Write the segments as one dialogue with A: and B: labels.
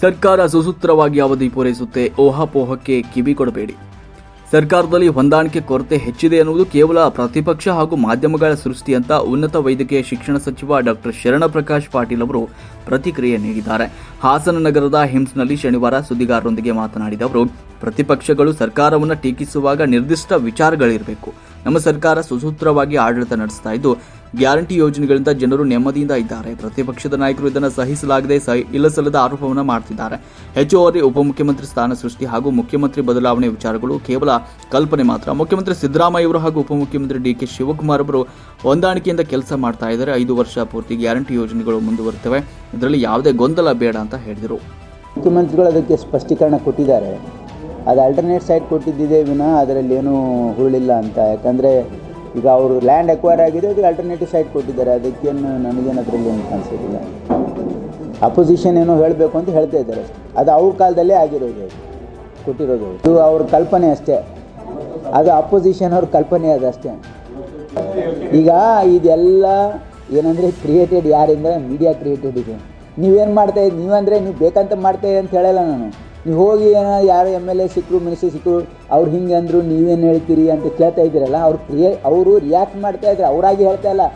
A: ಸರ್ಕಾರ ಸುಸೂತ್ರವಾಗಿ ಅವಧಿ ಪೂರೈಸುತ್ತೆ, ಓಹಾಪೋಹಕ್ಕೆ ಕಿವಿ ಕೊಡಬೇಡಿ. ಸರ್ಕಾರದಲ್ಲಿ ಹೊಂದಾಣಿಕೆ ಕೊರತೆ ಹೆಚ್ಚಿದೆ ಎನ್ನುವುದು ಕೇವಲ ಪ್ರತಿಪಕ್ಷ ಹಾಗೂ ಮಾಧ್ಯಮಗಳ ಸೃಷ್ಟಿ ಅಂತ ಉನ್ನತ ವೈದ್ಯಕೀಯ ಶಿಕ್ಷಣ ಸಚಿವ ಡಾಕ್ಟರ್ ಶರಣಪ್ರಕಾಶ್ ಪಾಟೀಲ್ ಅವರು ಪ್ರತಿಕ್ರಿಯೆ ನೀಡಿದ್ದಾರೆ. ಹಾಸನ ನಗರದ ಹಿಮ್ಸ್ನಲ್ಲಿ ಶನಿವಾರ ಸುದ್ದಿಗಾರರೊಂದಿಗೆ ಮಾತನಾಡಿದ ಅವರು, ಪ್ರತಿಪಕ್ಷಗಳು ಸರ್ಕಾರವನ್ನು ಟೀಕಿಸುವಾಗ ನಿರ್ದಿಷ್ಟ ವಿಚಾರಗಳಿರಬೇಕು. ನಮ್ಮ ಸರ್ಕಾರ ಸುಸೂತ್ರವಾಗಿ ಆಡಳಿತ ನಡೆಸ್ತಾ ಇದ್ದು, ಗ್ಯಾರಂಟಿ ಯೋಜನೆಗಳಿಂದ ಜನರು ನೆಮ್ಮದಿಯಿಂದ ಇದ್ದಾರೆ. ಪ್ರತಿಪಕ್ಷದ ನಾಯಕರು ಇದನ್ನು ಸಹಿಸಲಾಗದೆ ಸಹಿ ಇಲ್ಲಸಲ್ಲದ ಆರೋಪವನ್ನು ಮಾಡ್ತಿದ್ದಾರೆ. ಹೆಚ್ಚುವರಿ ಉಪಮುಖ್ಯಮಂತ್ರಿ ಸ್ಥಾನ ಸೃಷ್ಟಿ ಹಾಗೂ ಮುಖ್ಯಮಂತ್ರಿ ಬದಲಾವಣೆ ವಿಚಾರಗಳು ಕೇವಲ ಕಲ್ಪನೆ ಮಾತ್ರ. ಮುಖ್ಯಮಂತ್ರಿ ಸಿದ್ದರಾಮಯ್ಯ ಅವರು ಹಾಗೂ ಉಪಮುಖ್ಯಮಂತ್ರಿ ಡಿ ಕೆ ಶಿವಕುಮಾರ್ ಅವರು ಹೊಂದಾಣಿಕೆಯಿಂದ ಕೆಲಸ ಮಾಡ್ತಾ ಇದ್ದಾರೆ. ಐದು ವರ್ಷ ಪೂರ್ತಿ ಗ್ಯಾರಂಟಿ ಯೋಜನೆಗಳು ಮುಂದುವರ್ತವೆ. ಇದರಲ್ಲಿ ಯಾವುದೇ ಗೊಂದಲ ಬೇಡ ಅಂತ ಹೇಳಿದರು.
B: ಮುಖ್ಯಮಂತ್ರಿಗಳು ಅದಕ್ಕೆ ಸ್ಪಷ್ಟೀಕರಣ ಕೊಟ್ಟಿದ್ದಾರೆ. ಅದು ಆಲ್ಟರ್ನೇಟ್ ಸೈಟ್ ಕೊಟ್ಟಿದ್ದಿದೆ ವಿನ ಅದರಲ್ಲಿ ಏನೂ ಹುರುಳಿಲ್ಲ ಅಂತ. ಯಾಕಂದರೆ ಈಗ ಅವರು ಲ್ಯಾಂಡ್ ಅಕ್ವೈರ್ ಆಗಿದೆ ಅದಕ್ಕೆ ಆಲ್ಟರ್ನೇಟಿವ್ ಸೈಟ್ ಕೊಟ್ಟಿದ್ದಾರೆ. ಅದಕ್ಕೇನು ನನಗೇನು ಅದರಲ್ಲಿ ಏನು ಕಾಣಿಸೋದಿಲ್ಲ. ಅಪೋಸಿಷನ್ ಏನೋ ಹೇಳಬೇಕು ಅಂತ ಹೇಳ್ತಾ ಇದ್ದಾರೆ. ಅದು ಅವ್ರ ಕಾಲದಲ್ಲೇ ಆಗಿರೋದು ಕೊಟ್ಟಿರೋದು ಇದು ಅವ್ರ ಕಲ್ಪನೆ ಅಷ್ಟೇ. ಅದು ಅಪೋಸಿಷನ್ ಅವ್ರ ಕಲ್ಪನೆ ಅದು ಅಷ್ಟೇ. ಈಗ ಇದೆಲ್ಲ ಏನಂದರೆ ಕ್ರಿಯೇಟೆಡ್ ಯಾರಿಂದ ಮೀಡಿಯಾ ಕ್ರಿಯೇಟೆಡ್ ಇದೆ. ನೀವೇನು ಮಾಡ್ತಾ ಇದ್ದೀರಿ ನೀವಂದರೆ ನೀವು ಬೇಕಂತ ಮಾಡ್ತಾ ಇದ್ದೀರಿ ಅಂತ ಹೇಳಲ್ಲ ನಾನು. ನೀವು ಹೋಗಿ ಏನೋ ಯಾರು ಎಂ ಎಲ್ ಎ ಸಿಕ್ಕರು ಮಿನಿಸ್ಟರ್ ಸಿಕ್ಕರು ಅವ್ರು ಹಿಂಗೆ ಅಂದರು, ನೀವೇನು ಹೇಳ್ತೀರಿ ಅಂತ ಕೇಳ್ತಾ ಇದ್ದೀರಲ್ಲ, ಅವ್ರು ಕ್ರಿಯೇ ಅವರು ರಿಯಾಕ್ಟ್ ಮಾಡ್ತಾ ಇದ್ದಾರೆ ಅವರಾಗಿ ಹೇಳ್ತಾ ಇಲ್ಲ.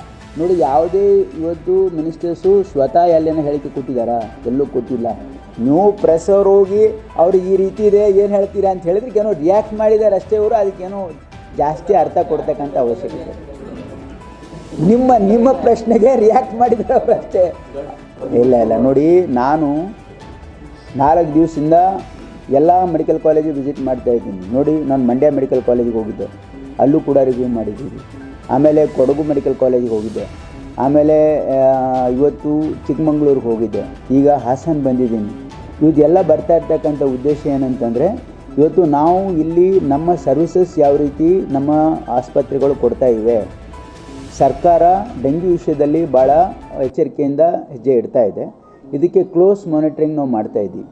B: ನೋಡಿ, ಯಾವುದೇ ಇವತ್ತು ಮಿನಿಸ್ಟರ್ಸು ಸ್ವತಃ ಎಲ್ಲೇನೋ ಹೇಳಿಕೆ ಕೊಟ್ಟಿದ್ದಾರೆ ಎಲ್ಲೂ ಕೊಟ್ಟಿಲ್ಲ. ನೀವು ಪ್ರೆಸ್ ಅವ್ರು ಹೋಗಿ ಅವ್ರಿಗೆ ಈ ರೀತಿ ಇದೆ, ಏನು ಹೇಳ್ತೀರಾ ಅಂತ ಹೇಳಿದ್ರೆ ಏನೋ ರಿಯಾಕ್ಟ್ ಮಾಡಿದ್ದಾರೆ ಅಷ್ಟೇ ಅವರು ಅದಕ್ಕೇನೋ ಜಾಸ್ತಿ ಅರ್ಥ ಕೊಡ್ತಕ್ಕಂಥ ಅವಶ್ಯಕತೆ. ನಿಮ್ಮ ನಿಮ್ಮ ಪ್ರಶ್ನೆಗೆ ರಿಯಾಕ್ಟ್ ಮಾಡಿದ್ರೆ ಅವರು ಅಷ್ಟೇ. ಇಲ್ಲ ಇಲ್ಲ, ನೋಡಿ, ನಾನು ನಾಲ್ಕು ದಿವಸದಿಂದ ಎಲ್ಲ ಮೆಡಿಕಲ್ ಕಾಲೇಜಿಗೆ ವಿಸಿಟ್ ಮಾಡ್ತಾ ಇದ್ದೀನಿ. ನೋಡಿ, ನಾನು ಮಂಡ್ಯ ಮೆಡಿಕಲ್ ಕಾಲೇಜಿಗೆ ಹೋಗಿದ್ದೆ. ಅಲ್ಲೂ ಕೂಡ ರಿವ್ಯೂ ಮಾಡಿದ್ದೀವಿ ಆಮೇಲೆ ಕೊಡಗು ಮೆಡಿಕಲ್ ಕಾಲೇಜಿಗೆ ಹೋಗಿದ್ದೆ. ಆಮೇಲೆ ಇವತ್ತು ಚಿಕ್ಕಮಂಗ್ಳೂರಿಗೆ ಹೋಗಿದ್ದೆ. ಈಗ ಹಾಸನ್ ಬಂದಿದ್ದೀನಿ. ಇವತ್ತೆಲ್ಲ ಬರ್ತಾ ಇರ್ತಕ್ಕಂಥ ಉದ್ದೇಶ ಏನಂತಂದರೆ, ಇವತ್ತು ನಾವು ಇಲ್ಲಿ ನಮ್ಮ ಸರ್ವಿಸಸ್ ಯಾವ ರೀತಿ ನಮ್ಮ ಆಸ್ಪತ್ರೆಗಳು ಕೊಡ್ತಾ ಇವೆ, ಸರ್ಕಾರ ಡೆಂಗ್ಯೂ ವಿಷಯದಲ್ಲಿ ಭಾಳ ಎಚ್ಚರಿಕೆಯಿಂದ ಹೆಜ್ಜೆ ಇಡ್ತಾ ಇದೆ. ಇದಕ್ಕೆ ಕ್ಲೋಸ್ ಮಾನಿಟ್ರಿಂಗ್ ನಾವು ಮಾಡ್ತಾ ಇದ್ದೀವಿ.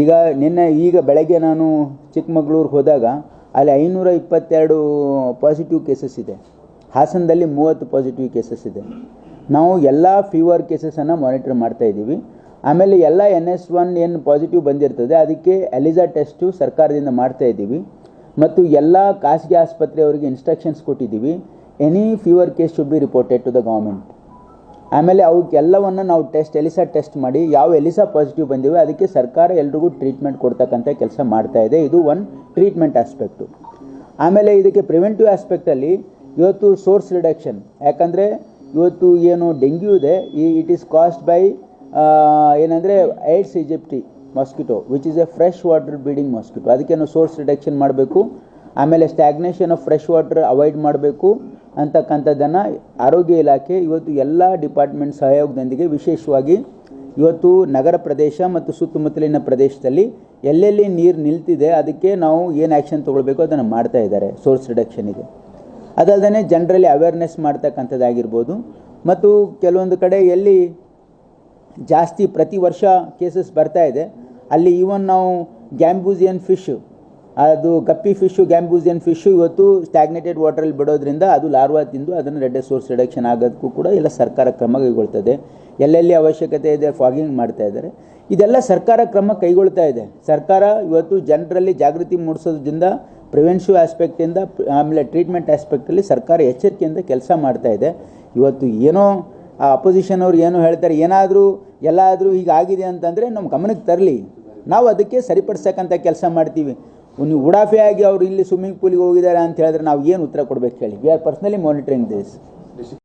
B: ಈಗ ನಿನ್ನೆ ಈಗ ಬೆಳಗ್ಗೆ ನಾನು ಚಿಕ್ಕಮಗಳೂರಿಗೆ ಹೋದಾಗ ಅಲ್ಲಿ ಐನೂರ ಇಪ್ಪತ್ತೆರಡು ಪಾಸಿಟಿವ್ ಕೇಸಸ್ ಇದೆ. ಹಾಸನದಲ್ಲಿ ಮೂವತ್ತು ಪಾಸಿಟಿವ್ ಕೇಸಸ್ ಇದೆ. ನಾವು ಎಲ್ಲ ಫೀವರ್ ಕೇಸಸನ್ನು ಮಾನಿಟರ್ ಮಾಡ್ತಾ ಇದ್ದೀವಿ. ಆಮೇಲೆ ಎಲ್ಲ ಎನ್ ಎಸ್ ಒನ್ ಏನು ಪಾಸಿಟಿವ್ ಬಂದಿರ್ತದೆ, ಅದಕ್ಕೆ ಎಲಿಜಾ ಟೆಸ್ಟು ಸರ್ಕಾರದಿಂದ ಮಾಡ್ತಾ ಇದ್ದೀವಿ. ಮತ್ತು ಎಲ್ಲ ಖಾಸಗಿ ಆಸ್ಪತ್ರೆಯವರಿಗೆ ಇನ್ಸ್ಟ್ರಕ್ಷನ್ಸ್ ಕೊಟ್ಟಿದ್ದೀವಿ. Any fever case should be reported to the government ಆಮೇಲೆ ಅವಕ್ಕೆಲ್ಲವನ್ನು ನಾವು ಟೆಸ್ಟ್ ಎಲಿಸಾ ಟೆಸ್ಟ್ ಮಾಡಿ, ಯಾವ ಎಲಿಸಾ ಪಾಸಿಟಿವ್ ಬಂದಿವೆ, ಅದಕ್ಕೆ ಸರ್ಕಾರ ಎಲ್ರಿಗೂ ಟ್ರೀಟ್ಮೆಂಟ್ ಕೊಡ್ತಕ್ಕಂಥ ಕೆಲಸ ಮಾಡ್ತಾ ಇದೆ. ಇದು ಒನ್ ಟ್ರೀಟ್ಮೆಂಟ್ ಆಸ್ಪೆಕ್ಟು ಆಮೇಲೆ ಇದಕ್ಕೆ ಪ್ರಿವೆಂಟಿವ್ ಆಸ್ಪೆಕ್ಟಲ್ಲಿ ಇವತ್ತು ಸೋರ್ಸ್ ರಿಡಕ್ಷನ್ ಯಾಕಂದರೆ ಇವತ್ತು ಏನು ಡೆಂಗ್ಯೂ ಇದೆ, ಈ ಇಟ್ ಈಸ್ ಕಾಸ್ಡ್ ಬೈ ಏನಂದರೆ Aedes aegypti mosquito which is a fresh water breeding mosquito ಅದಕ್ಕೆ ನಾವು ಸೋರ್ಸ್ ರಿಡಕ್ಷನ್ ಮಾಡಬೇಕು, ಆಮೇಲೆ stagnation of fresh water avoid ಮಾಡಬೇಕು ಅಂತಕ್ಕಂಥದ್ದನ್ನು ಆರೋಗ್ಯ ಇಲಾಖೆ ಇವತ್ತು ಎಲ್ಲ ಡಿಪಾರ್ಟ್ಮೆಂಟ್ ಸಹಯೋಗದೊಂದಿಗೆ ವಿಶೇಷವಾಗಿ ಇವತ್ತು ನಗರ ಪ್ರದೇಶ ಮತ್ತು ಸುತ್ತಮುತ್ತಲಿನ ಪ್ರದೇಶದಲ್ಲಿ ಎಲ್ಲೆಲ್ಲಿ ನೀರು ನಿಲ್ತಿದೆ ಅದಕ್ಕೆ ನಾವು ಏನು ಆ್ಯಕ್ಷನ್ ತೊಗೊಳ್ಬೇಕು ಅದನ್ನು ಮಾಡ್ತಾ ಇದ್ದಾರೆ ಸೋರ್ಸ್ ರಿಡಕ್ಷನಿಗೆ ಅದಲ್ಲದೆ ಜನರಲ್ಲಿ ಅವೇರ್ನೆಸ್ ಮಾಡ್ತಕ್ಕಂಥದ್ದಾಗಿರ್ಬೋದು. ಮತ್ತು ಕೆಲವೊಂದು ಕಡೆ ಎಲ್ಲಿ ಜಾಸ್ತಿ ಪ್ರತಿ ವರ್ಷ ಕೇಸಸ್ ಬರ್ತಾ ಇದೆ. ಅಲ್ಲಿ ಈವನ್ ನಾವು ಗ್ಯಾಂಬೂಸಿಯನ್ ಫಿಶ್ ಅದು ಗಪ್ಪಿ ಫಿಶು, ಗ್ಯಾಂಬೂಸಿಯನ್ ಫಿಶು ಇವತ್ತು ಸ್ಟ್ಯಾಗ್ನೇಟೆಡ್ ವಾಟರಲ್ಲಿ ಬಿಡೋದ್ರಿಂದ ಅದು ಲಾರ್ವಾ ತಿಂದು ಅದನ್ನು ರೆಡ್ ಸೋರ್ಸ್ ರಿಡಕ್ಷನ್ ಆಗೋದಕ್ಕೂ ಕೂಡ ಎಲ್ಲ ಸರ್ಕಾರ ಕ್ರಮ ಕೈಗೊಳ್ತದೆ. ಎಲ್ಲೆಲ್ಲಿ ಅವಶ್ಯಕತೆ ಇದೆ ಫಾಗಿಂಗ್ ಮಾಡ್ತಾ ಇದ್ದಾರೆ. ಇದೆಲ್ಲ ಸರ್ಕಾರ ಕ್ರಮ ಕೈಗೊಳ್ತಾ ಇದೆ. ಸರ್ಕಾರ ಇವತ್ತು ಜನರಲ್ಲಿ ಜಾಗೃತಿ ಮೂಡಿಸೋದ್ರಿಂದ ಪ್ರಿವೆನ್ಸಿವ್ ಆಸ್ಪೆಕ್ಟಿಂದ ಆಮೇಲೆ ಟ್ರೀಟ್ಮೆಂಟ್ ಆಸ್ಪೆಕ್ಟಲ್ಲಿ ಸರ್ಕಾರ ಎಚ್ಚರಿಕೆಯಿಂದ ಕೆಲಸ ಮಾಡ್ತಾ ಇದೆ. ಇವತ್ತು ಏನೋ ಆ ಅಪೋಸಿಷನ್ ಅವ್ರು ಏನು ಹೇಳ್ತಾರೆ, ಏನಾದರೂ ಎಲ್ಲಾದರೂ ಹೀಗಾಗಿದೆ ಅಂತಂದರೆ ನಮ್ಮ ಗಮನಕ್ಕೆ ತರಲಿ. ನಾವು ಅದಕ್ಕೆ ಸರಿಪಡಿಸ್ತಕ್ಕಂಥ ಕೆಲಸ ಮಾಡ್ತೀವಿ. ನೀವು ಉಡಾಫೆ ಆಗಿ ಅವರು ಇಲ್ಲಿ ಸ್ವಿಮ್ಮಿಂಗ್ ಪೂಲಿಗೆ ಹೋಗಿದ್ದಾರೆ ಅಂತ ಹೇಳಿದ್ರೆ ನಾವು ಏನು ಉತ್ತರ ಕೊಡಬೇಕು ಹೇಳಿ? We are personally monitoring this